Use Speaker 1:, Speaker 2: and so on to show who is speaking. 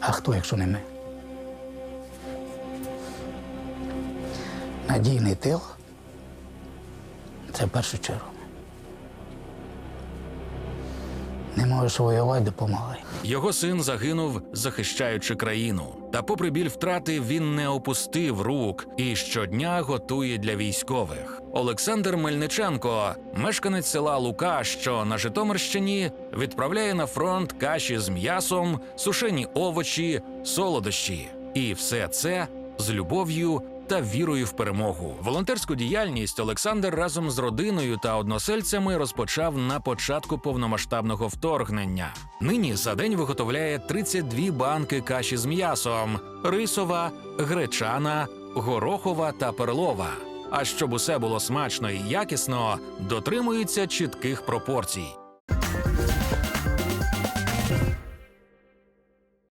Speaker 1: А хто, якщо не ми? Надійний тил це в першу чергу. Не можеш воювати, допомагай.
Speaker 2: Його син загинув, захищаючи країну. Та, попри біль втрати, він не опустив рук і щодня готує для військових. Олександр Мельниченко, мешканець села Лука, що на Житомирщині, відправляє на фронт каші з м'ясом, сушені овочі, солодощі. І все це з любов'ю та вірою в перемогу. Волонтерську діяльність Олександр разом з родиною та односельцями розпочав на початку повномасштабного вторгнення. Нині за день виготовляє 32 банки каші з м'ясом: рисова, гречана, горохова та перлова. А щоб усе було смачно і якісно, дотримується чітких пропорцій.